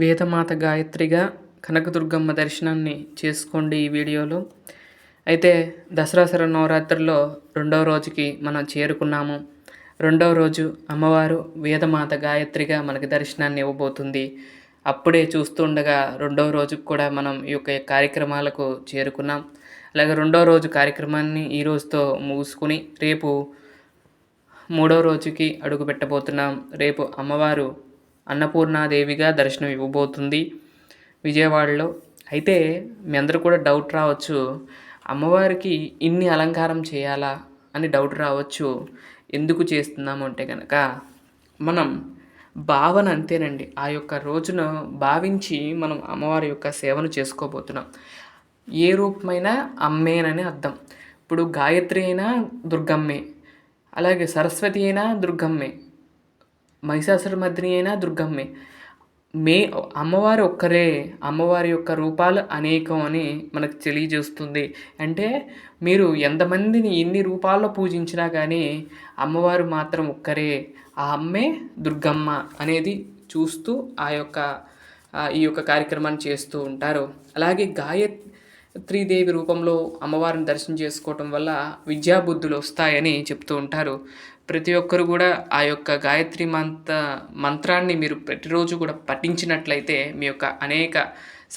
వేదమాత గాయత్రిగా కనకదుర్గమ్మ దర్శనాన్ని చేసుకోండి ఈ వీడియోలో. అయితే దసరా శర నవరాత్రిలో రెండవ రోజుకి మనం చేరుకున్నాము. రెండవ రోజు అమ్మవారు వేదమాత గాయత్రిగా మనకి దర్శనాన్ని ఇవ్వబోతుంది. అప్పుడే చూస్తుండగా రెండవ రోజుకు కూడా మనం ఈ యొక్క కార్యక్రమాలకు చేరుకున్నాం. అలాగే రెండవ రోజు కార్యక్రమాన్ని ఈ రోజుతో ముగుసుకుని రేపు మూడవ రోజుకి అడుగు పెట్టబోతున్నాం రేపు అమ్మవారు అన్నపూర్ణాదేవిగా దర్శనం ఇవ్వబోతుంది విజయవాడలో. అయితే మీ అందరూ కూడా డౌట్ రావచ్చు అమ్మవారికి ఇన్ని అలంకారం చేయాలా అని డౌట్ రావచ్చు ఎందుకు చేస్తున్నాము అంటే కనుక మనం భావన అంతేనండి. ఆ యొక్క రోజున భావించి మనం అమ్మవారి యొక్క సేవను చేసుకోబోతున్నాం. ఏ రూపమైనా అమ్మేనని అర్థం. ఇప్పుడు గాయత్రి అయినా దుర్గమ్మే అలాగే సరస్వతి అయినా దుర్గమ్మే మహిషాసురమర్దిని అయినా దుర్గమ్మే. మే అమ్మవారు ఒక్కరే అమ్మవారి యొక్క రూపాలు అనేకం అని మనకు తెలియజేస్తుంది. అంటే మీరు ఎంతమందిని ఎన్ని రూపాల్లో పూజించినా కానీ అమ్మవారు మాత్రం ఒక్కరే ఆ అమ్మే దుర్గమ్మ అనేది చూస్తూ ఆ యొక్క ఈ యొక్క కార్యక్రమాన్ని చేస్తూ ఉంటారు. అలాగే గాయత్రీదేవి రూపంలో అమ్మవారిని దర్శనం చేసుకోవటం వల్ల విద్యాబుద్ధులు వస్తాయని చెప్తూ ఉంటారు. ప్రతి ఒక్కరు కూడా ఆ యొక్క గాయత్రి మంత్ర మంత్రాన్ని మీరు ప్రతిరోజు కూడా పఠించినట్లయితే మీ యొక్క అనేక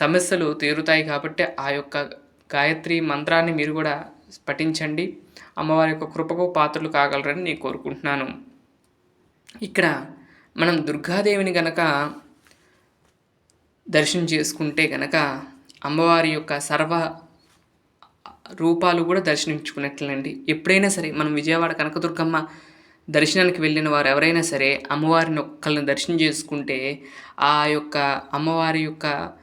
సమస్యలు తీరుతాయి కాబట్టి ఆ యొక్క గాయత్రి మంత్రాన్ని మీరు కూడా పఠించండి. అమ్మవారి యొక్క కృపకు పాత్రలు కాగలరని నేను కోరుకుంటున్నాను. ఇక్కడ మనం దుర్గాదేవిని గనక దర్శనం చేసుకుంటే గనక అమ్మవారి యొక్క సర్వ రూపాలు కూడా దర్శనించుకున్నట్లండి ఎప్పుడైనా సరే మనం విజయవాడ కనకదుర్గమ్మ దర్శనానికి వెళ్ళిన వారు ఎవరైనా సరే అమ్మవారిని ఒక్కళ్ళని దర్శనం చేసుకుంటే ఆ యొక్క అమ్మవారి యొక్క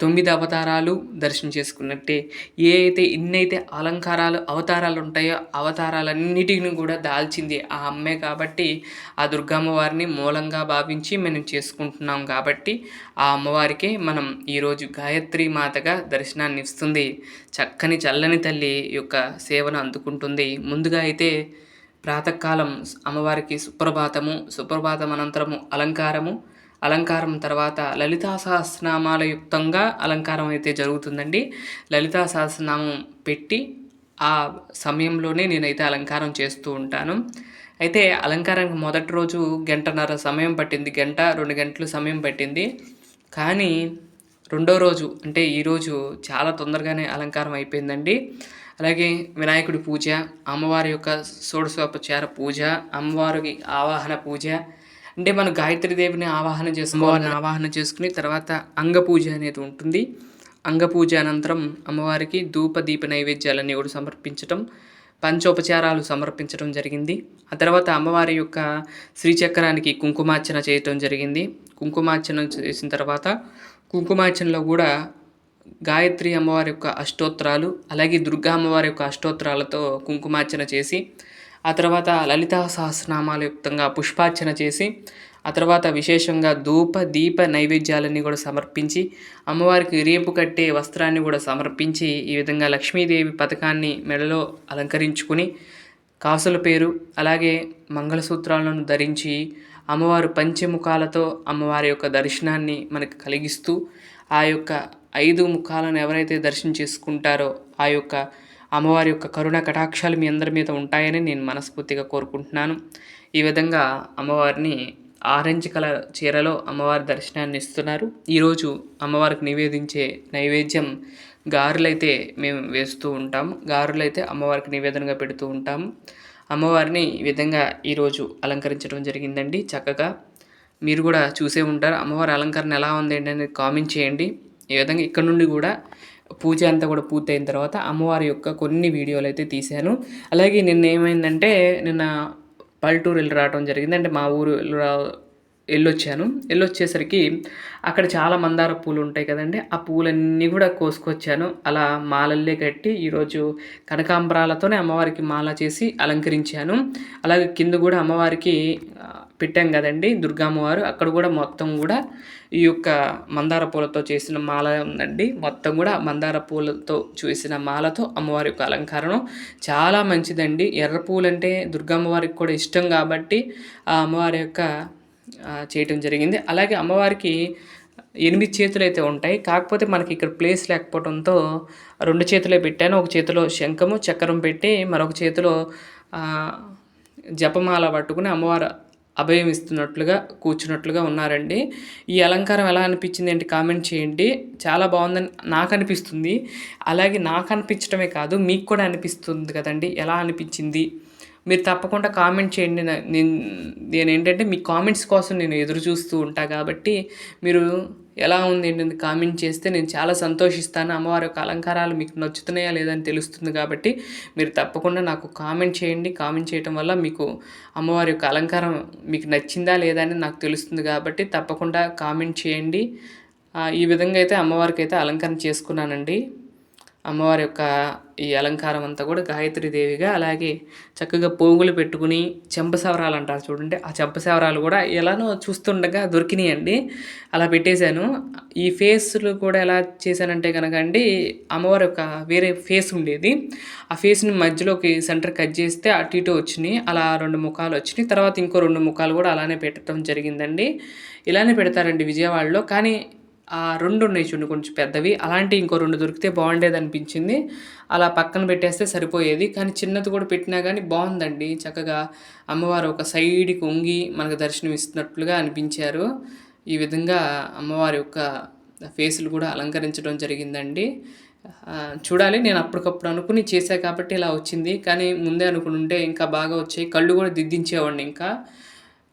తొమ్మిది అవతారాలు దర్శనం చేసుకున్నట్టే. ఏ అయితే ఇన్నైతే అలంకారాలు అవతారాలు ఉంటాయో అవతారాలన్నిటిని కూడా దాల్చింది ఆ అమ్మే కాబట్టి ఆ దుర్గమ్మవారిని మూలంగా భావించి మనం చేసుకుంటున్నాం కాబట్టి ఆ అమ్మవారికి మనం ఈరోజు గాయత్రి మాతగా దర్శనాన్ని ఇస్తుంది. చక్కని చల్లని తల్లి యొక్క సేవను అందుకుంటుంది. ముందుగా అయితే ప్రాతకాలం అమ్మవారికి సుప్రభాతము సుప్రభాతం అనంతరము అలంకారము. అలంకారం తర్వాత లలితా సహస్రనామాల యుక్తంగా అలంకారం అయితే జరుగుతుందండి. లలితా సహస్రనామం పెట్టి ఆ సమయంలోనే నేనైతే అలంకారం చేస్తూ ఉంటాను. అయితే అలంకారానికి మొదటి రోజు గంటన్నర సమయం పట్టింది గంట రెండు గంటలు సమయం పట్టింది. కానీ రెండో రోజు అంటే ఈరోజు చాలా తొందరగానే అలంకారం అయిపోయిందండి. అలాగే వినాయకుడి పూజ అమ్మవారి యొక్క షోడశోపచార పూజ అమ్మవారికి ఆవాహన పూజ. అంటే మనం గాయత్రి దేవిని ఆవాహన చేసుకోవాలని అమ్మవారిని ఆవాహన చేసుకుని తర్వాత అంగ పూజ అనేది ఉంటుంది. అంగ పూజ అనంతరం అమ్మవారికి ధూప దీప నైవేద్యాలన్నీ కూడా సమర్పించటం పంచోపచారాలు సమర్పించడం జరిగింది. ఆ తర్వాత అమ్మవారి యొక్క శ్రీచక్రానికి కుంకుమార్చన చేయటం జరిగింది. కుంకుమార్చన చేసిన తర్వాత కుంకుమార్చనలో కూడా గాయత్రి అమ్మవారి యొక్క అష్టోత్తరాలు అలాగే దుర్గా అమ్మవారి యొక్క అష్టోత్తరాలతో కుంకుమార్చన చేసి ఆ తర్వాత లలితా సహస్రనామాల యుక్తంగా పుష్పార్చన చేసి ఆ తర్వాత విశేషంగా ధూప దీప నైవేద్యాలన్నీ కూడా సమర్పించి అమ్మవారికి రేపు కట్టే వస్త్రాన్ని కూడా సమర్పించి ఈ విధంగా లక్ష్మీదేవి పథకాన్ని మెడలో అలంకరించుకుని కాసుల పేరు అలాగే మంగళసూత్రాలను ధరించి అమ్మవారు పంచముఖాలతో అమ్మవారి యొక్క దర్శనాన్ని మనకు కలిగిస్తూ ఆ యొక్క ఐదు ముఖాలను ఎవరైతే దర్శనం చేసుకుంటారో ఆ యొక్క అమ్మవారి యొక్క కరుణ కటాక్షాలు మీ అందరి మీద ఉంటాయని నేను మనస్ఫూర్తిగా కోరుకుంటున్నాను. ఈ విధంగా అమ్మవారిని ఆరెంజ్ కలర్ చీరలో అమ్మవారి దర్శనాన్ని ఇస్తున్నారు. ఈరోజు అమ్మవారికి నివేదించే నైవేద్యం గారులైతే మేము వేస్తూ ఉంటాం. గారులైతే అమ్మవారికి నివేదనగా పెడుతూ ఉంటాము. అమ్మవారిని ఈ విధంగా ఈరోజు అలంకరించడం జరిగిందండి. చక్కగా మీరు కూడా చూసే ఉంటారు. అమ్మవారి అలంకరణ ఎలా ఉంది అనేది కామెంట్ చేయండి. ఈ విధంగా ఇక్కడ నుండి కూడా పూజ అంతా కూడా పూర్తయిన తర్వాత అమ్మవారి యొక్క కొన్ని వీడియోలు అయితే తీశాను. అలాగే నిన్న ఏమైందంటే నిన్న పల్లెటూరు వెళ్ళి రావడం జరిగింది. అంటే మా ఊరు రా వెళ్ళొచ్చాను వెళ్ళొచ్చేసరికి అక్కడ చాలా మందార పూలు ఉంటాయి కదండి. ఆ పూలన్నీ కూడా కోసుకొచ్చాను. అలా మాలల్లే కట్టి ఈరోజు కనకాంబరాలతోనే అమ్మవారికి మాల చేసి అలంకరించాను. అలాగే కింద కూడా అమ్మవారికి పెట్టాం కదండి దుర్గామ్మవారు. అక్కడ కూడా మొత్తం కూడా ఈ యొక్క మందార పూలతో చేసిన మాల ఉందండి. మొత్తం కూడా మందార పూలతో చేసిన మాలతో అమ్మవారి యొక్క అలంకరణ చాలా మంచిదండి. ఎర్ర పూలంటే దుర్గమ్మవారికి కూడా ఇష్టం కాబట్టి ఆ అమ్మవారి యొక్క చేయటం జరిగింది. అలాగే అమ్మవారికి ఎనిమిది చేతులు అయితే ఉంటాయి. కాకపోతే మనకి ఇక్కడ ప్లేస్ లేకపోవడంతో రెండు చేతులే పెట్టాను. ఒక చేతిలో శంఖము చక్రం పెట్టి మరొక చేతిలో జపమాల పట్టుకుని అమ్మవారు అభయం ఇస్తున్నట్లుగా కూర్చున్నట్లుగా ఉన్నారండి. ఈ అలంకారం ఎలా అనిపించింది ఏంటి కామెంట్ చేయండి. చాలా బాగుందని నాకు అనిపిస్తుంది. అలాగే నాకు అనిపించడమే కాదు మీకు కూడా అనిపిస్తుంది కదండి. ఎలా అనిపించింది? మీరు తప్పకుండా కామెంట్ చేయండి. నేను నేను ఏంటంటే మీ కామెంట్స్ కోసం నేను ఎదురు చూస్తూ ఉంటా కాబట్టి మీరు ఎలా ఉంది ఏంటంటే కామెంట్ చేస్తే నేను చాలా సంతోషిస్తాను. అమ్మవారి యొక్క అలంకారాలు మీకు నచ్చుతున్నాయా లేదని తెలుస్తుంది కాబట్టి మీరు తప్పకుండా నాకు కామెంట్ చేయండి. కామెంట్ చేయటం వల్ల మీకు అమ్మవారి యొక్క అలంకారం మీకు నచ్చిందా లేదా అని నాకు తెలుస్తుంది కాబట్టి తప్పకుండా కామెంట్ చేయండి. ఈ విధంగా అయితే అమ్మవారికి అయితే అలంకరణ చేసుకున్నానండి. అమ్మవారి యొక్క ఈ అలంకారం అంతా కూడా గాయత్రి దేవిగా అలాగే చక్కగా పోగులు పెట్టుకుని చెంపసవరాలు అంటారు చూడండి. ఆ చెంపసవరాలు కూడా ఎలానో చూస్తుండగా దొరికినాయండి. అలా పెట్టేశాను. ఈ ఫేస్లు కూడా ఎలా చేశానంటే కనుక అండి అమ్మవారి యొక్క వేరే ఫేస్ ఉండేది. ఆ ఫేస్ని మధ్యలోకి సెంటర్ కట్ చేస్తే అటు ఇటు వచ్చినాయి. అలా రెండు ముఖాలు వచ్చినాయి. తర్వాత ఇంకో రెండు ముఖాలు కూడా అలానే పెట్టడం జరిగిందండి. ఇలానే పెడతారండి విజయవాడలో. కానీ రెండు ఉన్నాయి చూడండి కొంచెం పెద్దవి. అలాంటి ఇంకో రెండు దొరికితే బాగుండేది అనిపించింది. అలా పక్కన పెట్టేస్తే సరిపోయేది. కానీ చిన్నది కూడా పెట్టినా కానీ బాగుందండి. చక్కగా అమ్మవారు ఒక సైడ్కి వంగి మనకు దర్శనం ఇస్తున్నట్లుగా అనిపించారు. ఈ విధంగా అమ్మవారి యొక్క ఫేసులు కూడా అలంకరించడం జరిగిందండి. చూడాలి. నేను అప్పటికప్పుడు అనుకుని చేశా కాబట్టి ఇలా వచ్చింది. కానీ ముందే అనుకుంటే ఇంకా బాగా వచ్చాయి. కళ్ళు కూడా దిద్దించేవాడిని ఇంకా.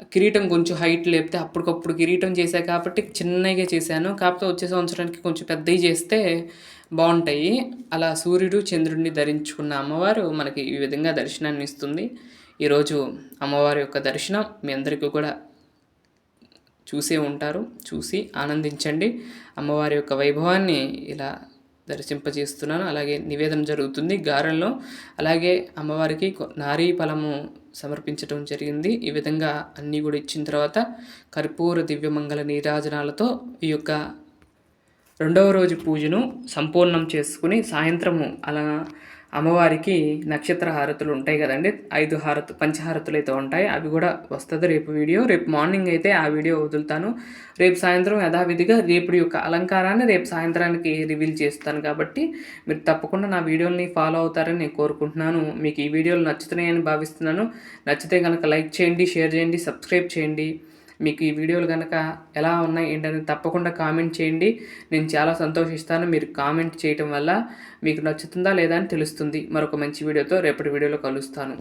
కిరీటం కొంచెం హైట్ లేపితే అప్పటికప్పుడు కిరీటం చేశా కాబట్టి చిన్నగా చేశాను. కాకపోతే వచ్చే సంవత్సరానికి కొంచెం పెద్దవి చేస్తే బాగుంటాయి. అలా సూర్యుడు చంద్రుడిని ధరించుకున్న అమ్మవారు మనకి ఈ విధంగా దర్శనాన్ని ఇస్తుంది. ఈరోజు అమ్మవారి యొక్క దర్శనం మీ అందరికీ కూడా చూసే ఉంటారు. చూసి ఆనందించండి. అమ్మవారి యొక్క వైభవాన్ని ఇలా దర్శింపజేస్తున్నాను. అలాగే నివేదన జరుగుతుంది గారెల్లో. అలాగే అమ్మవారికి నారీ ఫలము సమర్పించడం జరిగింది. ఈ విధంగా అన్నీ కూడా ఇచ్చిన తర్వాత కర్పూర దివ్యమంగళ నీరాజనాలతో ఈ యొక్క రెండవ రోజు పూజను సంపూర్ణం చేసుకుని సాయంత్రము అలా అమ్మవారికి నక్షత్ర హారతులు ఉంటాయి కదండి. ఐదు హారతు పంచహారతులు అయితే ఉంటాయి. అవి కూడా వస్తుంది. రేపు వీడియో రేపు మార్నింగ్ అయితే ఆ వీడియో వదులుతాను. రేపు సాయంత్రం యథావిధిగా రేపు యొక్క అలంకారాన్ని రేపు సాయంత్రానికి రివీల్ చేస్తాను కాబట్టి మీరు తప్పకుండా నా వీడియోని ఫాలో అవుతారని నేను కోరుకుంటున్నాను. మీకు ఈ వీడియోలు నచ్చుతున్నాయని భావిస్తున్నాను. నచ్చితే కనుక లైక్ చేయండి షేర్ చేయండి సబ్స్క్రైబ్ చేయండి. మీకు ఈ వీడియోలు కనుక ఎలా ఉన్నాయి ఏంటని తప్పకుండా కామెంట్ చేయండి. నేను చాలా సంతోషిస్తాను మీరు కామెంట్ చేయటం వల్ల మీకు నచ్చుతుందా లేదా అని తెలుస్తుంది. మరొక మంచి వీడియోతో రేపటి వీడియోలో కలుస్తాను.